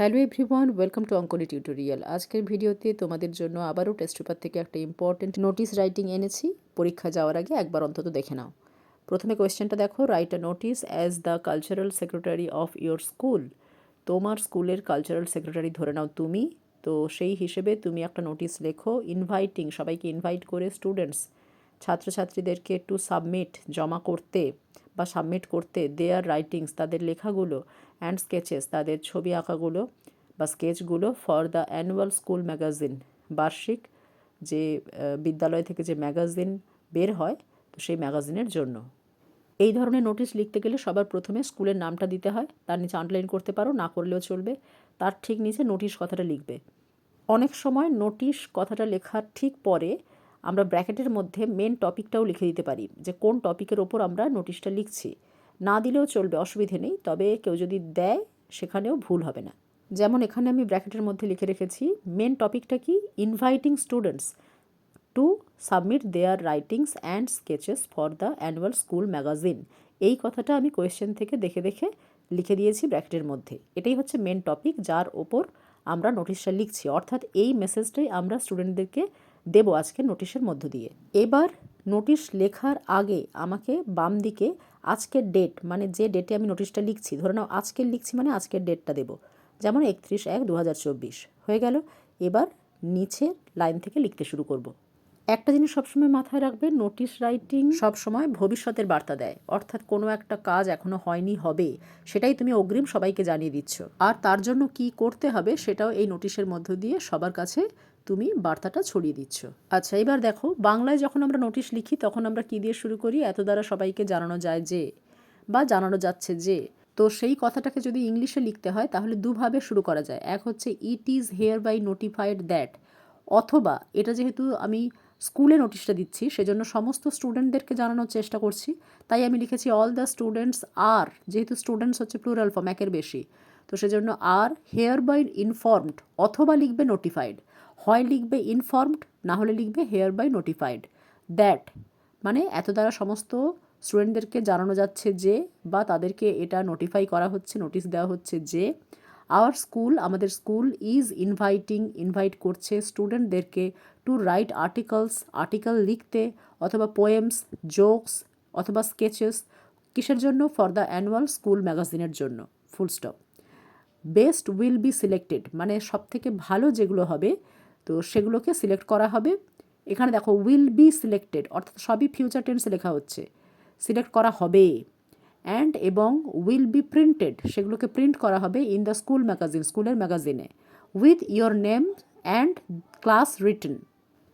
Hello everyone welcome to Ankani tutorial আজকের ভিডিওতে তোমাদের জন্য আবারও টেস্ট পেপার থেকে একটা ইম্পর্টেন্ট নোটিস রাইটিং এনেছি। পরীক্ষা যাওয়ার আগে একবার অন্তত দেখে নাও। প্রথমে কোয়েশ্চেনটা দেখো write a notice as the cultural secretary of your school তোমার স্কুলের কালচারাল সেক্রেটারি ধরে নাও তুমি। তো সেই হিসেবে তুমি একটা নোটিস লেখো ইনভাইটিং সবাইকে ইনভাইট করে স্টুডেন্টস ছাত্রছাত্রীদেরকে টু সাবমিট জমা করতে বা সাবমিট করতে দেয়ার রাইটিংস তাদের লেখাগুলো অ্যান্ড স্কেচেস তাদের ছবি আঁকাগুলো বা স্কেচগুলো for the annual school magazine বার্ষিক যে বিদ্যালয় থেকে যে ম্যাগাজিন বের হয়, তো সেই ম্যাগাজিনের জন্য। এই ধরনের নোটিশ লিখতে গেলে সবার প্রথমে স্কুলের নামটা দিতে হয়, তার নিচে আন্ডারলাইন করতে পারো, না করলেও চলবে, তার ঠিক নিচে নোটিশ কথাটা লিখবে। অনেক সময় নোটিশ কথাটা লেখার ঠিক পরে আমরা ব্র্যাকেটের মধ্যে মেন টপিকটাও লিখে দিতে পারি, যে কোন টপিকের ওপর আমরা নোটিশটা লিখছি। না দিলেও চলবে, অসুবিধে নেই, তবে কেউ যদি দেয়, সেখানেও ভুল হবে না। যেমন এখানে আমি ব্র্যাকেটের মধ্যে লিখে রেখেছি মেন টপিকটা কি? Inviting students to submit their writings and sketches for the annual school magazine এই কথাটা আমি কোয়েশ্চেন থেকে দেখে দেখে লিখে দিয়েছি ব্র্যাকেটের মধ্যে। এটাই হচ্ছে মেন টপিক যার ওপর আমরা নোটিশটা লিখছি। অর্থাৎ এই মেসেজটাই আমরা স্টুডেন্টদেরকে দেব আজকে নোটিশের মধ্য দিয়ে। এবার নোটিশ লেখার আগে আমাকে বাম দিকে আজকের ডেট মানে যে ডেটে আমি নোটিশটা লিখছি, ধরে নাও আজকের লিখছি মানে আজকের ডেটটা দেব। যেমন একত্রিশ এক দু হয়ে গেল, এবার নিচের লাইন থেকে লিখতে শুরু করব। একটা জিনিস সবসময় মাথায় রাখবে নোটিশ রাইটিং সবসময় ভবিষ্যতের বার্তা দেয়, অর্থাৎ কোনো একটা কাজ এখনও হয়নি, হবে, সেটাই তুমি অগ্রিম সবাইকে জানিয়ে দিচ্ছ। আর তার জন্য কি করতে হবে সেটাও এই নোটিশের মধ্য দিয়ে সবার কাছে তুমি বার্তাটা ছড়িয়ে দিচ্ছ। আচ্ছা এবার দেখো, বাংলায় যখন আমরা নোটিশ লিখি, তখন আমরা কি দিয়ে শুরু করি? এত দ্বারা সবাইকে জানানো যায় যে, বা জানানো যাচ্ছে যে, তো সেই কথাটাকে যদি ইংলিশে লিখতে হয়, তাহলে দুভাবে শুরু করা যায়। এক হচ্ছে it is hereby notified that অথবা, এটা যেহেতু আমি স্কুলে নোটিশটা দিচ্ছি, সেজন্য সমস্ত স্টুডেন্টদেরকে জানানোর চেষ্টা করছি। তাই আমি লিখেছি অল দ্য স্টুডেন্টস আর যেহেতু স্টুডেন্টস হচ্ছে প্লুরাল ফর্ম একের বেশি। তো সেজন্য আর হেয়ার বাই ইনফর্মড অথবা লিখবে নোটিফাইড হয় লিখবে ইনফর্মড না হলে লিখবে হেয়ার বাই নোটিফাইড দ্যাট মানে এত দ্বারা সমস্ত স্টুডেন্টদেরকে জানানো যাচ্ছে যে বা তাদেরকে এটা নোটিফাই করা হচ্ছে নোটিশ দেওয়া হচ্ছে যে আওয়ার স্কুল আমাদের স্কুল ইজ ইনভাইটিং ইনভাইট করছে স্টুডেন্টদেরকে টু রাইট আর্টিকলস আর্টিকেল লিখতে অথবা পোয়েমস জোকস অথবা স্কেচেস কিসের জন্য? ফর দ্য অ্যানুয়াল স্কুল ম্যাগাজিনের জন্য full stop best will be selected মানে সব থেকে ভালো যেগুলো হবে তো সেগুলোকে সিলেক্ট করা হবে। এখানে দেখো উইল বি সিলেক্টেড অর্থাৎ সবই ফিউচার টেন্সে লেখা হচ্ছে। সিলেক্ট করা হবে। অ্যান্ড এবং উইল বি প্রিন্টেড সেগুলোকে প্রিন্ট করা হবে ইন দ্য স্কুল ম্যাগাজিন স্কুলের ম্যাগাজিনে with your name and class written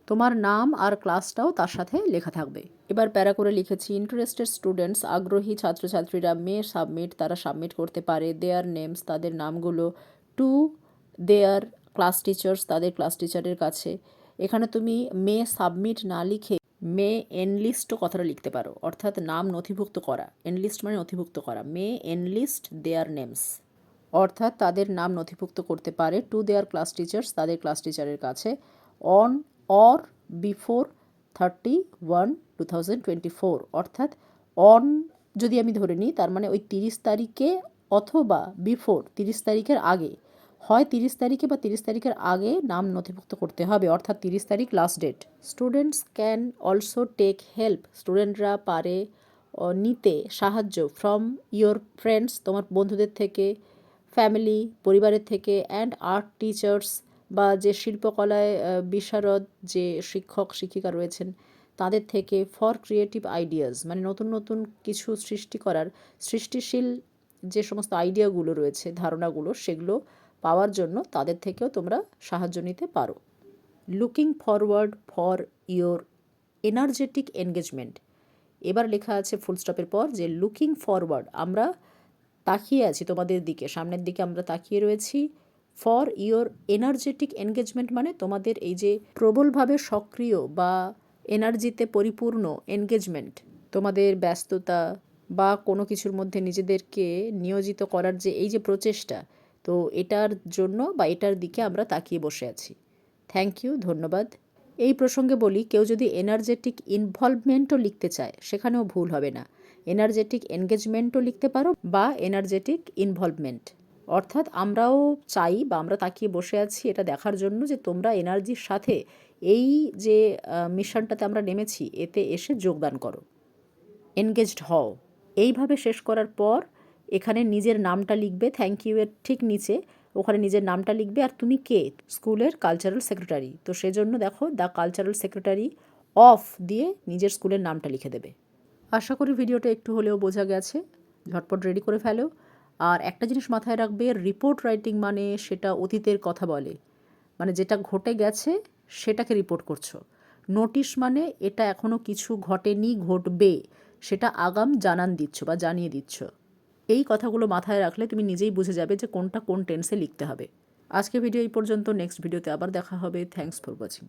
তোমার নাম আর ক্লাসটাও তার সাথে লেখা থাকবে। এবার প্যারা করে লিখেছি ইন্টারেস্টেড স্টুডেন্টস আগ্রহী ছাত্রছাত্রীরা মে সাবমিট তারা সাবমিট করতে পারে। দেয়ার নেমস তাদের নামগুলো টু দেয়ার ক্লাস টিচার্স তাদের ক্লাস টিচারের কাছে। এখানে তুমি মে সাবমিট না লিখে মে এনলিস্টও কথাটা লিখতে পারো। অর্থাৎ নাম নথিভুক্ত করা। এনলিস্ট মানে নথিভুক্ত করা। মে এনলিস্ট দেয়ার নেমস অর্থাৎ তাদের নাম নথিভুক্ত করতে পারে টু দেয়ার ক্লাস টিচার্স তাদের ক্লাস টিচারের কাছে on or before thirty one two thousand twenty four অর্থাৎ অন যদি আমি ধরে নিই, তার মানে ওই তিরিশ তারিখে অথবা বিফোর তিরিশ তারিখের আগে হয় তিরিশ তারিখে বা তিরিশ তারিখের আগে নাম নথিভুক্ত করতে হবে। অর্থাৎ তিরিশ তারিখ last date students can also take help স্টুডেন্টরা পারে নিতে সাহায্য ফ্রম ইয়োর ফ্রেন্ডস তোমার বন্ধুদের থেকে ফ্যামিলি পরিবারের থেকে অ্যান্ড আর্ট টিচার্স বা যে শিল্পকলায় বিশারদ যে শিক্ষক, শিক্ষিকা রয়েছেন, তাদের থেকে ফর ক্রিয়েটিভ আইডিয়াস মানে নতুন নতুন কিছু সৃষ্টি করার সৃষ্টিশীল যে সমস্ত আইডিয়াগুলো রয়েছে, ধারণাগুলো, সেগুলো পাওয়ার জন্য তাদের থেকেও তোমরা সাহায্য নিতে পারো। Looking forward for your energetic engagement এবার লেখা আছে ফুল স্টপের পর যে লুকিং ফরওয়ার্ড আমরা তাকিয়ে আছি তোমাদের দিকে, সামনের দিকে আমরা তাকিয়ে রয়েছি। ফর ইয়োর এনার্জেটিক এনগেজমেন্ট মানে তোমাদের এই যে প্রবলভাবে সক্রিয় বা এনার্জিতে পরিপূর্ণ এনগেজমেন্ট তোমাদের ব্যস্ততা বা কোনো কিছুর মধ্যে নিজেদেরকে নিয়োজিত করার যে এই যে প্রচেষ্টা তো এটার জন্য বা এটার দিকে আমরা তাকিয়ে বসে আছি। থ্যাংক ইউ ধন্যবাদ। এই প্রসঙ্গে বলি, কেউ যদি এনার্জেটিক ইনভলভমেন্টও লিখতে চায়, সেখানেও ভুল হবে না। এনার্জেটিক এনগেজমেন্টও লিখতে পারো বা এনার্জেটিক ইনভলভমেন্ট অর্থাৎ আমরাও চাই বা আমরা তাকিয়ে বসে আছি এটা দেখার জন্য যে তোমরা এনার্জির সাথে এই যে মিশনটাতে আমরা নেমেছি, এতে এসে যোগদান করো। এনগেজড হও। এইভাবে শেষ করার পর এখানে নিজের নামটা লিখবে থ্যাংক ইউ এর ঠিক নিচে, ওখানে নিজের নামটা লিখবে, আর তুমি কে? স্কুলের কালচারাল সেক্রেটারি তো সেজন্য দেখো দ্য কালচারাল সেক্রেটারি অফ দিয়ে নিজের স্কুলের নামটা লিখে দেবে। আশা করি ভিডিওটা একটু হলেও বোঝা গেছে। ঝটপট রেডি করে ফেলো। আর একটা জিনিস মাথায় রাখবে রিপোর্ট রাইটিং মানে সেটা অতীতের কথা বলে। মানে যেটা ঘটে গেছে, সেটাকে রিপোর্ট করছ। নোটিশ মানে এটা এখনও কিছু ঘটেনি, ঘটবে। সেটা আগাম জানান দিচ্ছ বা জানিয়ে দিচ্ছ। এই কথাগুলো মাথায় রাখলে তুমি নিজেই বুঝে যাবে যে কোনটা কোন টেন্সে লিখতে হবে। আজকে ভিডিও এই পর্যন্ত। নেক্সট ভিডিওতে আবার দেখা হবে। Thanks for watching